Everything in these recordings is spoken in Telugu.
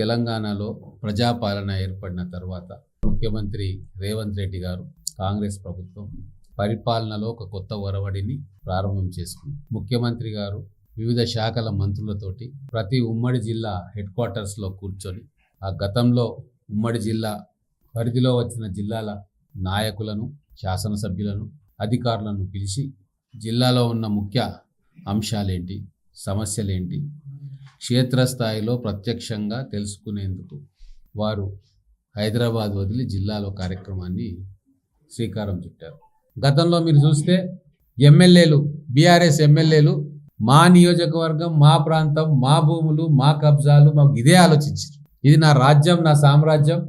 తెలంగాణలో ప్రజాపాలన ఏర్పడిన తర్వాత ముఖ్యమంత్రి రేవంత్ రెడ్డి గారు కాంగ్రెస్ ప్రభుత్వం పరిపాలనలో ఒక కొత్త ఒరవడిని ప్రారంభం చేసుకుంది. ముఖ్యమంత్రి గారు వివిధ శాఖల మంత్రులతోటి ప్రతి ఉమ్మడి జిల్లా హెడ్ క్వార్టర్స్లో కూర్చొని ఆ గతంలో ఉమ్మడి జిల్లా పరిధిలో వచ్చిన జిల్లాల నాయకులను శాసనసభ్యులను అధికారులను పిలిచి జిల్లాలో ఉన్న ముఖ్య అంశాలేంటి సమస్యలేంటి క్షేత్రస్థాయిలో ప్రత్యక్షంగా తెలుసుకునేందుకు వారు హైదరాబాద్ వదిలి జిల్లాలో కార్యక్రమాన్ని శ్రీకారం చుట్టారు. గతంలో మీరు చూస్తే ఎమ్మెల్యేలు బీఆర్ఎస్ ఎమ్మెల్యేలు మా నియోజకవర్గం మా ప్రాంతం మా భూములు మా కబ్జాలు మాకు ఇదే ఆలోచించారు. ఇది నా రాజ్యం నా సామ్రాజ్యం.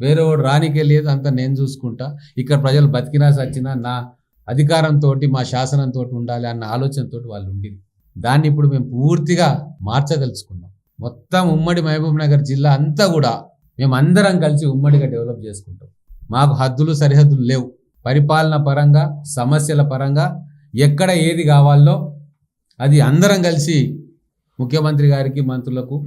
వేరే వాడు రానికే లేదు అంత నేను చూసుకుంటా. ఇక్కడ ప్రజలు బతికినా సచ్చినా నా అధికారంతో మా శాసనంతో ఉండాలి అన్న ఆలోచనతో వాళ్ళు ఉండేది దాన్ని ఇప్పుడు మేము పూర్తిగా మార్చదలుచుకున్నాం. మొత్తం ఉమ్మడి మహబూబ్ నగర్ జిల్లా అంతా కూడా మేము అందరం కలిసి ఉమ్మడిగా డెవలప్ చేసుకుంటాం. మాకు హద్దులు సరిహద్దులు లేవు. పరిపాలన పరంగా సమస్యల పరంగా ఎక్కడ ఏది కావాలో అది అందరం కలిసి ముఖ్యమంత్రి గారికి మంత్రులకు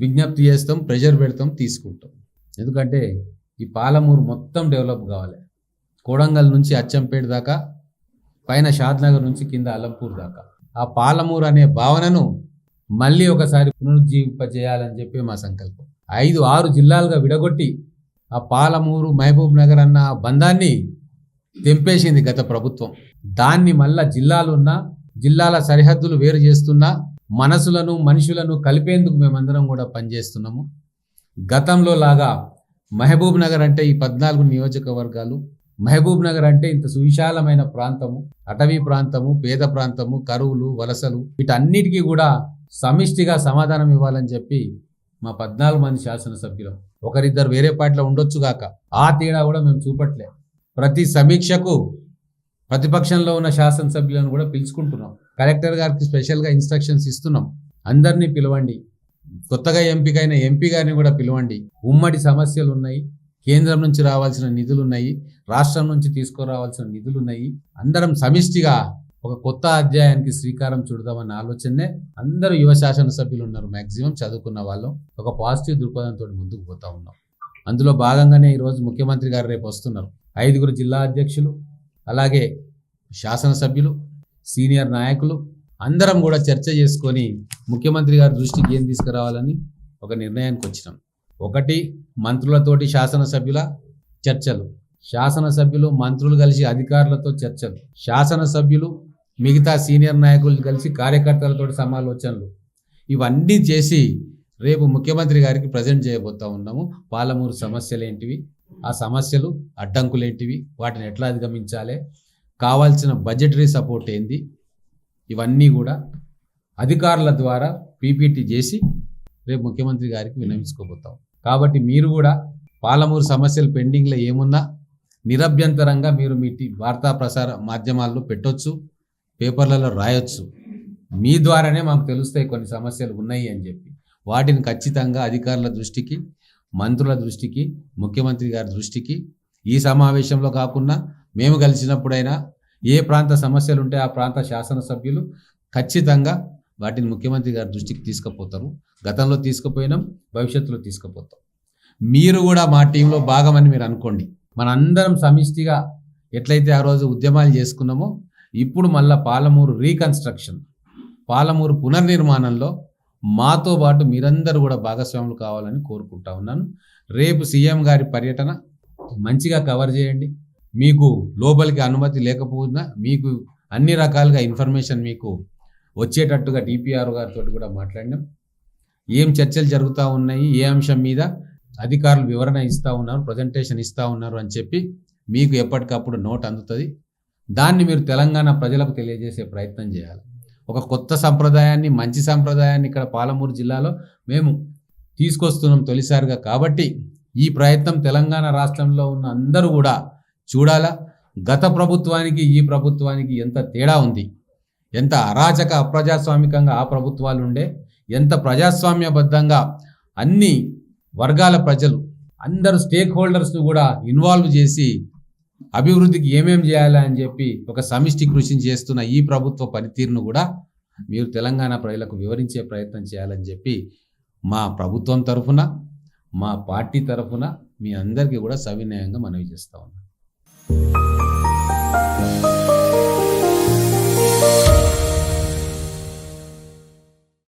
విజ్ఞప్తి చేస్తాం ప్రెషర్ పెడతాం తీసుకుంటాం. ఎందుకంటే ఈ పాలమూరు మొత్తం డెవలప్ కావాలి. కోడంగల్ నుంచి అచ్చంపేట దాకా పైన షాద్నగర్ నుంచి కింద అలంపూర్ దాకా. ఆ పాలమూరు అనే భావనను మళ్ళీ ఒకసారి పునరుజ్జీవింపజేయాలని చెప్పి మా సంకల్పం. ఐదు ఆరు జిల్లాలుగా విడగొట్టి ఆ పాలమూరు మహబూబ్ నగర్ అన్న ఆ బంధాన్ని తెంపేసింది గత ప్రభుత్వం. దాన్ని మళ్ళా జిల్లాలున్నా జిల్లాల సరిహద్దులు వేరు చేస్తున్నా మనసులను మనుషులను కలిపేందుకు మేమందరం కూడా పనిచేస్తున్నాము. గతంలో లాగా మహబూబ్ నగర్ అంటే ఈ పద్నాలుగు నియోజకవర్గాలు మహబూబ్ నగర్ అంటే ఇంత సువిశాలమైన ప్రాంతము అటవీ ప్రాంతము పేద ప్రాంతము కరువులు వలసలు వీటన్నిటికీ కూడా సమిష్టిగా సమాధానం ఇవ్వాలని చెప్పి మా పద్నాలుగు మంది శాసనసభ్యులం. ఒకరిద్దరు వేరే పార్టీలో ఉండొచ్చు గాక ఆ తేడా కూడా మేము చూపట్లే. ప్రతి సమీక్షకు ప్రతిపక్షంలో ఉన్న శాసనసభ్యులను కూడా పిలుచుకుంటున్నాం. కలెక్టర్ గారికి స్పెషల్గా ఇన్స్ట్రక్షన్స్ ఇస్తున్నాం. అందరినీ పిలవండి. కొత్తగా ఎంపికైన ఎంపీ గారిని కూడా పిలవండి. ఉమ్మడి సమస్యలు ఉన్నాయి కేంద్రం నుంచి రావాల్సిన నిధులు ఉన్నాయి రాష్ట్రం నుంచి తీసుకురావాల్సిన నిధులు ఉన్నాయి అందరం సమిష్టిగా ఒక కొత్త అధ్యాయానికి శ్రీకారం చుడదామన్న ఆలోచనే అందరూ యువ శాసనసభ్యులు ఉన్నారు. మ్యాక్సిమం చదువుకున్న వాళ్ళు. ఒక పాజిటివ్ దృక్పథంతో ముందుకు పోతా ఉన్నాం. అందులో భాగంగానే ఈరోజు ముఖ్యమంత్రి గారు రేపు వస్తున్నారు. ఐదుగురు జిల్లా అధ్యక్షులు అలాగే శాసనసభ్యులు సీనియర్ నాయకులు. అందరం కూడా చర్చ చేసుకొని ముఖ్యమంత్రి గారి దృష్టికి ఏం తీసుకురావాలని ఒక నిర్ణయానికి వచ్చినాం. ఒకటి మంత్రులతోటి శాసనసభ్యుల చర్చలు. శాసనసభ్యులు మంత్రులు కలిసి అధికారులతో చర్చలు. శాసనసభ్యులు మిగతా సీనియర్ నాయకులు కలిసి కార్యకర్తలతో సమాలోచనలు. ఇవన్నీ చేసి రేపు ముఖ్యమంత్రి గారికి ప్రజెంట్ చేయబోతా ఉన్నాము. పాలమూరు సమస్యలు ఏంటివి ఆ సమస్యలు అడ్డంకులు ఏంటివి వాటిని ఎట్లా అధిగమించాలి? కావాల్సిన బడ్జెటరీ సపోర్ట్ ఏంది? ఇవన్నీ కూడా అధికారుల ద్వారా పీపీటీ చేసి రేపు ముఖ్యమంత్రి గారికి విన్నవించుకోబోతాం కాబట్టి మీరు కూడా పాలమూరు సమస్యలు పెండింగ్లో ఏమున్నా నిరభ్యంతరంగా మీరు మీ వార్తా ప్రసార మాధ్యమాల్లో పెట్టొచ్చు పేపర్లలో రాయొచ్చు. మీ ద్వారానే మాకు తెలుస్తాయి కొన్ని సమస్యలు ఉన్నాయి అని చెప్పి. వాటిని ఖచ్చితంగా అధికారుల దృష్టికి మంత్రుల దృష్టికి ముఖ్యమంత్రి గారి దృష్టికి ఈ సమావేశంలో కాకుండా మేము కలిసినప్పుడైనా ఏ ప్రాంత సమస్యలు ఉంటే ఆ ప్రాంత శాసనసభ్యులు ఖచ్చితంగా వాటిని ముఖ్యమంత్రి గారి దృష్టికి తీసుకుపోతారు. గతంలో తీసుకుపోయినాం భవిష్యత్తులో తీసుకుపోతాం. మీరు కూడా మా టీంలో భాగమని మీరు అనుకోండి. మనందరం సమిష్టిగా ఎట్లయితే ఆ రోజు ఉద్యమాలు చేసుకున్నామో ఇప్పుడు మళ్ళా పాలమూరు రీకన్స్ట్రక్షన్ పాలమూరు పునర్నిర్మాణంలో మాతో పాటు మీరందరూ కూడా భాగస్వాములు కావాలని కోరుకుంటా ఉన్నాను. రేపు సీఎం గారి పర్యటన మంచిగా కవర్ చేయండి. మీకు లోపలికి అనుమతి లేకపోయినా మీకు అన్ని రకాలుగా ఇన్ఫర్మేషన్ మీకు వచ్చేటట్టుగా డిపిఆర్ గారితో కూడా మాట్లాడినాం. ఏం చర్చలు జరుగుతూ ఉన్నాయి ఏ అంశం మీద అధికారులు వివరణ ఇస్తూ ఉన్నారు ప్రజెంటేషన్ ఇస్తూ ఉన్నారు అని చెప్పి మీకు ఎప్పటికప్పుడు నోట్ అందుతుంది. దాన్ని మీరు తెలంగాణ ప్రజలకు తెలియజేసే ప్రయత్నం చేయాలి. ఒక కొత్త సంప్రదాయాన్ని మంచి సంప్రదాయాన్ని ఇక్కడ పాలమూరు జిల్లాలో మేము తీసుకొస్తున్నాం తొలిసారిగా కాబట్టి ఈ ప్రయత్నం తెలంగాణ రాష్ట్రంలో ఉన్న అందరూ కూడా చూడాలా. గత ప్రభుత్వానికి ఈ ప్రభుత్వానికి ఎంత తేడా ఉంది? ఎంత అరాచక అప్రజాస్వామికంగా ఆ ప్రభుత్వాలు ఉండే ఎంత ప్రజాస్వామ్యబద్ధంగా అన్ని వర్గాల ప్రజలు అందరు స్టేక్ హోల్డర్స్ను కూడా ఇన్వాల్వ్ చేసి అభివృద్ధికి ఏమేం చేయాలి అని చెప్పి ఒక సమిష్టి కృషిని చేస్తున్న ఈ ప్రభుత్వ పనితీరును కూడా మీరు తెలంగాణ ప్రజలకు వివరించే ప్రయత్నం చేయాలని చెప్పి మా ప్రభుత్వం తరఫున మా పార్టీ తరఫున మీ అందరికీ కూడా సవినయంగా మనవి చేస్తా ఉన్నాం.